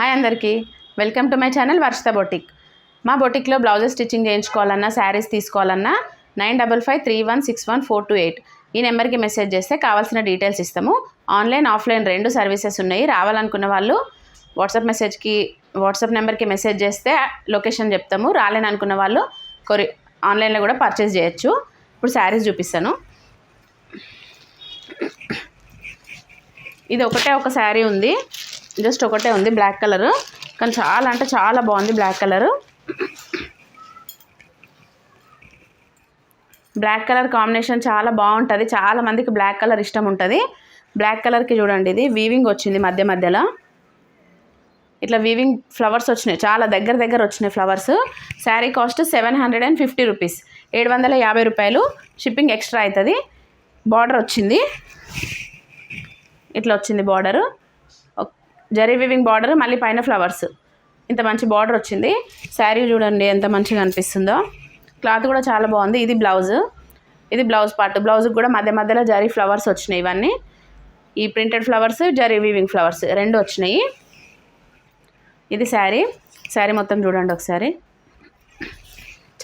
Hi అందరికీ. Welcome to my channel Varshitha boutique. మా బొటిక్లో బ్లౌజెస్ స్టిచ్చింగ్ చేయించుకోవాలన్నా శారీస్ తీసుకోవాలన్నా nine double five three one six one four two eight. ఈ నెంబర్కి మెసేజ్ చేస్తే కావాల్సిన డీటెయిల్స్ ఇస్తాము. ఆన్లైన్ ఆఫ్లైన్ రెండు సర్వీసెస్ ఉన్నాయి. రావాలనుకున్న వాళ్ళు వాట్సాప్ మెసేజ్కి వాట్సాప్ నెంబర్కి మెసేజ్ చేస్తే లొకేషన్ చెప్తాము. రాలేని అనుకున్న వాళ్ళు కొరి ఆన్లైన్లో కూడా పర్చేస్ చేయొచ్చు. ఇప్పుడు శారీస్ చూపిస్తాను. ఇది ఒకటే ఒక శారీ ఉంది. జస్ట్ ఒకటే ఉంది బ్లాక్ కలరు. కానీ చాలా అంటే చాలా బాగుంది black colour. Black colour combination చాలా బాగుంటుంది. చాలా మందికి బ్లాక్ కలర్ ఇష్టం ఉంటుంది. బ్లాక్ కలర్కి చూడండి ఇది. వీవింగ్ వచ్చింది మధ్య మధ్యలో. ఇట్లా వీవింగ్ ఫ్లవర్స్ వచ్చినాయి. చాలా దగ్గర దగ్గర వచ్చినాయి flowers. Sari cost seven hundred and fifty rupees. ఏడు వందల యాభై రూపాయలు షిప్పింగ్ ఎక్స్ట్రా అవుతుంది బార్డర్ వచ్చింది. ఇట్లా వచ్చింది బార్డరు. జరీ వివింగ్ బార్డర్ మళ్ళీ పైన ఫ్లవర్స్. ఇంత మంచి బార్డర్ వచ్చింది. శారీ చూడండి ఎంత మంచిగా అనిపిస్తుందో. క్లాత్ కూడా చాలా బాగుంది. ఇది బ్లౌజ్. ఇది బ్లౌజ్ పార్ట్. బ్లౌజ్కి కూడా మధ్య మధ్యలో జరీ ఫ్లవర్స్ వచ్చినాయి ఇవన్నీ. ఈ printed flowers zari weaving flowers రెండు వచ్చినాయి. ఇది శారీ. శారీ మొత్తం చూడండి ఒకసారి.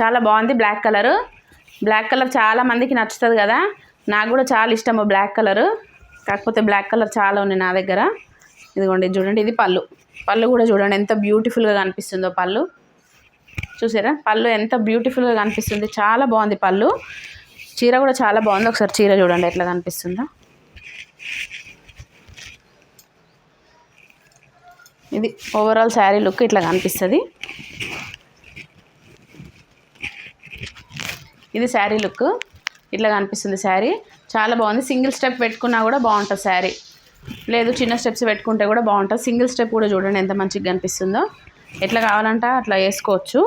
చాలా బాగుంది బ్లాక్ కలరు. బ్లాక్ కలర్ చాలా మందికి నచ్చుతుంది కదా. నాకు కూడా చాలా ఇష్టము బ్లాక్ కలరు. కాకపోతే బ్లాక్ కలర్ చాలా ఉన్నాయి నా దగ్గర. ఇదిగోండి ఇది చూడండి ఇది పళ్ళు. పళ్ళు కూడా చూడండి ఎంత బ్యూటిఫుల్గా కనిపిస్తుందో పళ్ళు. చూసారా? పళ్ళు ఎంత బ్యూటిఫుల్గా కనిపిస్తుంది. చాలా బాగుంది పళ్ళు. చీర కూడా చాలా బాగుంది. ఒకసారి చీర చూడండి ఎట్లా కనిపిస్తుందో. ఇది ఓవరాల్ శారీ లుక్ ఇట్లా కనిపిస్తుంది. ఇది శారీ లుక్ ఇట్లా కనిపిస్తుంది శారీ చాలా బాగుంది. సింగిల్ స్టెప్ పెట్టుకున్నా కూడా బాగుంటుంది శారీ లేదు చిన్న స్టెప్స్ పెట్టుకుంటే కూడా బాగుంటుంది. సింగిల్ స్టెప్ కూడా చూడండి ఎంత మంచిగా కనిపిస్తుందో. ఎట్లా కావాలంటే అట్లా వేసుకోవచ్చు.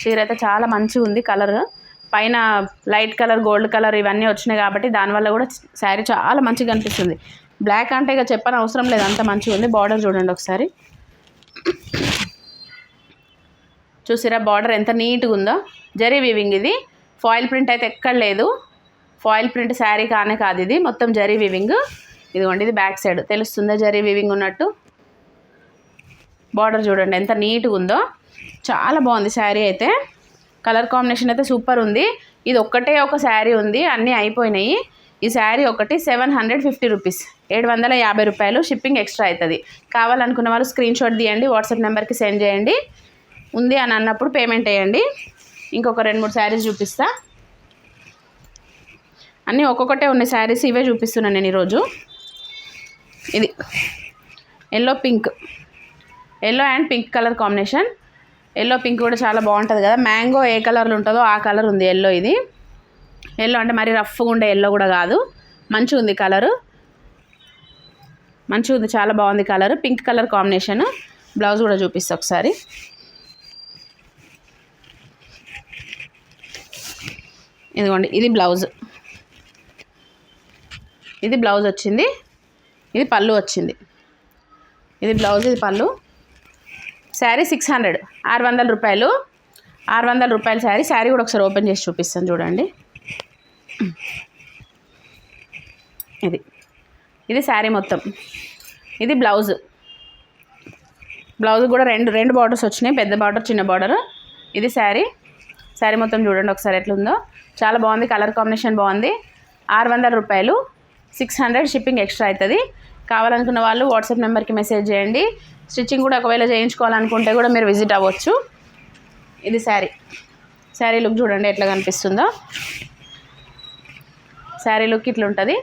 చీర అయితే చాలా మంచిగా ఉంది కలర్. పైన లైట్ కలర్ గోల్డ్ కలర్ ఇవన్నీ వచ్చినాయి కాబట్టి దానివల్ల కూడా శారీ చాలా మంచిగా కనిపిస్తుంది. బ్లాక్ అంటే ఇక చెప్పని అవసరం లేదు అంత మంచిగా ఉంది. బార్డర్ చూడండి ఒకసారి. చూసిరా బార్డర్ ఎంత నీట్గా ఉందో. జరీ వీవింగ్ ఇది. ఫాయిల్ ప్రింట్ అయితే ఎక్కడ లేదు. ఫాయిల్ ప్రింట్ శారీ కానే కాదు ఇది. మొత్తం జరీ వీవింగ్. ఇదిగోండి ఇది బ్యాక్ సైడ్. తెలుస్తుందా జరీ వీవింగ్ ఉన్నట్టు? బార్డర్ చూడండి ఎంత నీట్గా ఉందో. చాలా బాగుంది శారీ అయితే. కలర్ కాంబినేషన్ అయితే సూపర్ ఉంది. ఇది ఒక్కటే ఒక శారీ ఉంది అన్నీ అయిపోయినాయి. ఈ శారీ ఒకటి సెవెన్ హండ్రెడ్ ఫిఫ్టీ రూపీస్ ఏడు వందల యాభై రూపాయలు షిప్పింగ్ ఎక్స్ట్రా అవుతుంది. కావాలనుకున్న వాళ్ళు స్క్రీన్ షాట్ తీయండి వాట్సాప్ నెంబర్కి సెండ్ చేయండి. ఉంది అని అన్నప్పుడు పేమెంట్ వేయండి ఇంకొక రెండు మూడు శారీస్ చూపిస్తా. అన్నీ ఒక్కొక్కటే ఉన్నాయి శారీస్ ఇవే చూపిస్తున్నాను నేను ఈరోజు. ఇది yellow pink. Yellow and pink colour combination. Yellow pink కూడా చాలా బాగుంటుంది కదా. మ్యాంగో ఏ కలర్లో ఉంటుందో ఆ కలర్ ఉంది ఎల్లో ఇది. ఎల్లో అంటే మరి రఫ్గా ఉండే ఎల్లో కూడా కాదు. మంచిగా ఉంది కలరు. మంచిగా ఉంది చాలా బాగుంది colour. Pink colour combination. Blouse కూడా చూపిస్తా ఒకసారి. ఇదిగోండి ఇది బ్లౌజ్. ఇది బ్లౌజ్ వచ్చింది. ఇది పళ్ళు వచ్చింది. ఇది బ్లౌజ్ ఇది పళ్ళు. Sari six hundred. ఆరు వందల రూపాయలు. ఆరు వందల రూపాయల శారీ. శారీ కూడా ఒకసారి ఓపెన్ చేసి చూపిస్తాను చూడండి. ఇది. ఇది శారీ మొత్తం. ఇది బ్లౌజ్. బ్లౌజ్ కూడా రెండు రెండు బార్డర్స్ వచ్చినాయి. పెద్ద బార్డర్ చిన్న బార్డర్. ఇది శారీ. శారీ మొత్తం చూడండి ఒకసారి ఎట్లుందో. చాలా బాగుంది. కలర్ కాంబినేషన్ బాగుంది. ఆరు వందల రూపాయలు. సిక్స్ హండ్రెడ్ షిప్పింగ్ ఎక్స్ట్రా అవుతుంది. కావాలనుకున్న వాళ్ళు వాట్సాప్ నెంబర్కి మెసేజ్ చేయండి. స్టిచ్చింగ్ కూడా ఒకవేళ చేయించుకోవాలనుకుంటే కూడా మీరు విజిట్ అవ్వచ్చు. ఇది శారీ. శారీ లుక్ చూడండి ఎట్లా కనిపిస్తుందో. శారీ లుక్ ఇట్లా ఉంటుంది.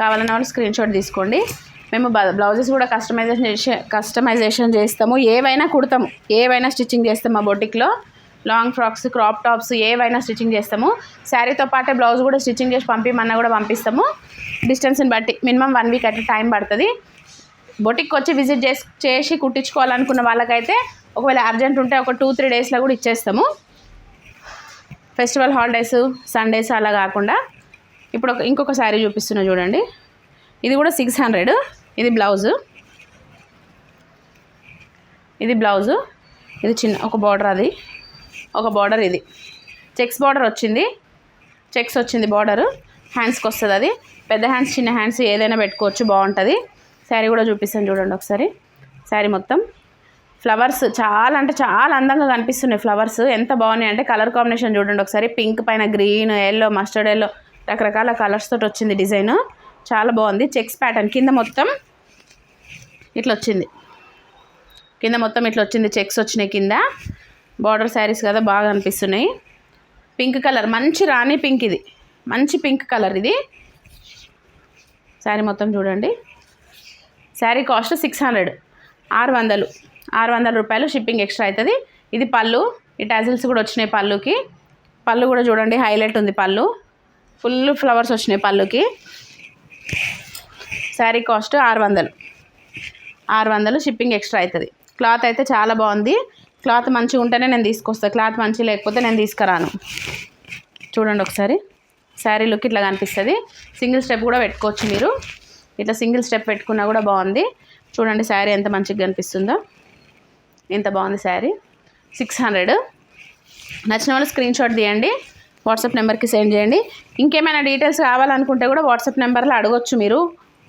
కావాలన్న వాళ్ళు స్క్రీన్ షాట్ తీసుకోండి. మేము బ్లౌజెస్ కూడా కస్టమైజేషన్ కస్టమైజేషన్ చేస్తాము. ఏవైనా కుడతాము. ఏవైనా స్టిచ్చింగ్ చేస్తాము మా బొటిక్లో. లాంగ్ ఫ్రాక్స్ క్రాప్ టాప్స్ ఏవైనా స్టిచ్చింగ్ చేస్తాము. శారీతో పాటే బ్లౌజ్ కూడా స్టిచ్చింగ్ చేసి పంపిమన్నా కూడా పంపిస్తాము. డిస్టెన్స్ని బట్టి మినిమం వన్ వీక్ అట్లా టైం పడుతుంది. బొటిక్ వచ్చి విజిట్ చేసి చేసి కుట్టించుకోవాలనుకున్న వాళ్ళకైతే ఒకవేళ అర్జెంట్ ఉంటే ఒక టూ త్రీ డేస్లో కూడా ఇచ్చేస్తాము. ఫెస్టివల్ హాలిడేస్ సండేస్ అలా కాకుండా. ఇప్పుడు ఒక ఇంకొక శారీ చూపిస్తున్నా చూడండి. ఇది కూడా సిక్స్ హండ్రెడ్. ఇది బ్లౌజు. ఇది బ్లౌజు. ఇది చిన్న ఒక బార్డర్ అది. ఒక బార్డర్ ఇది. చెక్స్ బార్డర్ వచ్చింది. చెక్స్ వచ్చింది బార్డరు. హ్యాండ్స్కి వస్తుంది అది. పెద్ద హ్యాండ్స్ చిన్న హ్యాండ్స్ ఏదైనా పెట్టుకోవచ్చు బాగుంటుంది. శారీ కూడా చూపిస్తాను చూడండి ఒకసారి. శారీ మొత్తం. ఫ్లవర్స్ చాలా అంటే చాలా అందంగా కనిపిస్తున్నాయి ఫ్లవర్స్ ఎంత బాగున్నాయి అంటే కలర్ కాంబినేషన్ చూడండి ఒకసారి. పింక్ పైన గ్రీన్ ఎల్లో మస్టర్డ్ ఎల్లో రకరకాల కలర్స్ తోటి వచ్చింది డిజైన్ చాలా బాగుంది. చెక్స్ ప్యాటర్న్ కింద మొత్తం ఇట్లా వచ్చింది. కింద మొత్తం ఇట్లా వచ్చింది. చెక్స్ వచ్చినాయి కింద. బార్డర్ శారీస్ కదా బాగా అనిపిస్తున్నాయి. పింక్ కలర్ మంచి రాణి పింక్ ఇది. మంచి పింక్ కలర్ ఇది. శారీ మొత్తం చూడండి. Sari cost six hundred. ఆరు వందలు. ఆరు వందల రూపాయలు షిప్పింగ్ ఎక్స్ట్రా అవుతుంది ఇది పళ్ళు. ఈ టాజిల్స్ కూడా వచ్చినాయి పళ్ళుకి. పళ్ళు కూడా చూడండి హైలైట్ ఉంది పళ్ళు. ఫుల్ ఫ్లవర్స్ వచ్చినాయి పళ్ళుకి. శారీ కాస్ట్ ఆరు వందలు. ఆరు వందలు షిప్పింగ్ ఎక్స్ట్రా అవుతుంది క్లాత్ అయితే చాలా బాగుంది. క్లాత్ మంచిగా ఉంటేనే నేను తీసుకొస్తాను క్లాత్ మంచి లేకపోతే నేను తీసుకురాను. చూడండి ఒకసారి. శారీ లుక్ ఇట్లా కనిపిస్తుంది. సింగిల్ స్టెప్ కూడా పెట్టుకోవచ్చు మీరు. ఇట్లా సింగిల్ స్టెప్ పెట్టుకున్నా కూడా బాగుంది. చూడండి శారీ ఎంత మంచిగా కనిపిస్తుందో. ఎంత బాగుంది శారీ. Six hundred. నచ్చిన వాళ్ళు స్క్రీన్ షాట్ తీయండి. వాట్సాప్ నెంబర్కి సెండ్ చేయండి. ఇంకేమైనా డీటెయిల్స్ కావాలనుకుంటే కూడా వాట్సాప్ నెంబర్లో అడగొచ్చు మీరు.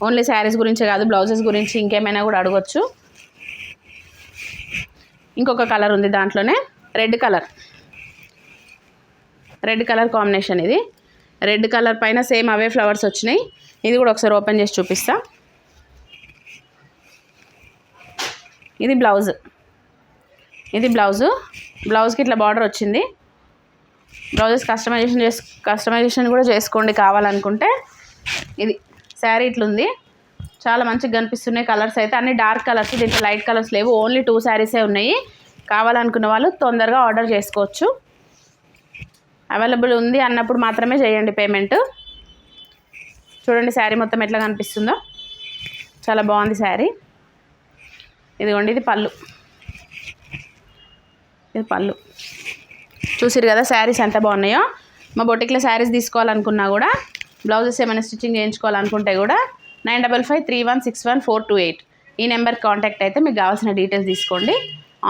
ఓన్లీ శారీస్ గురించే కాదు బ్లౌజెస్ గురించి ఇంకేమైనా కూడా అడగొచ్చు. ఇంకొక కలర్ ఉంది దాంట్లోనే. Red colour. Red colour combination ఇది. రెడ్ కలర్ పైన సేమ్ అవే ఫ్లవర్స్ వచ్చినాయి. ఇది కూడా ఒకసారి ఓపెన్ చేసి చూపిస్తా. ఇది బ్లౌజ్. ఇది బ్లౌజు. బ్లౌజ్కి ఇట్లా బార్డర్ వచ్చింది. బ్లౌజెస్ కస్టమైజేషన్ చేసు కస్టమైజేషన్ కూడా చేసుకోండి కావాలనుకుంటే. ఇది శారీ ఇట్లుంది. చాలా మంచిగా కనిపిస్తున్నాయి కలర్స్ అయితే. అన్ని డార్క్ కలర్స్ దీంట్లో లైట్ కలర్స్ లేవు. ఓన్లీ టూ శారీసే ఉన్నాయి. కావాలనుకున్న వాళ్ళు తొందరగా ఆర్డర్ చేసుకోవచ్చు. అవైలబుల్ ఉంది అన్నప్పుడు మాత్రమే చేయండి పేమెంట్. చూడండి శారీ మొత్తం ఎట్లా కనిపిస్తుందో. చాలా బాగుంది శారీ. ఇదిగోండి ఇది పళ్ళు. ఇది పళ్ళు. చూసిరు కదా శారీస్ ఎంత బాగున్నాయో? మా బొటిక్లో శారీస్ తీసుకోవాలనుకున్నా కూడా బ్లౌజెస్ ఏమైనా స్టిచ్చింగ్ చేయించుకోవాలనుకుంటే కూడా nine double five three one six one four two eight. ఈ నెంబర్కి కాంటాక్ట్ అయితే మీకు కావాల్సిన డీటెయిల్స్ తీసుకోండి.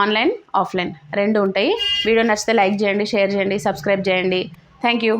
Online offline. రెండు ఉంటాయి. వీడియో నచ్చితే లైక్ చేయండి షేర్ చేయండి సబ్స్క్రైబ్ చేయండి. Thank you.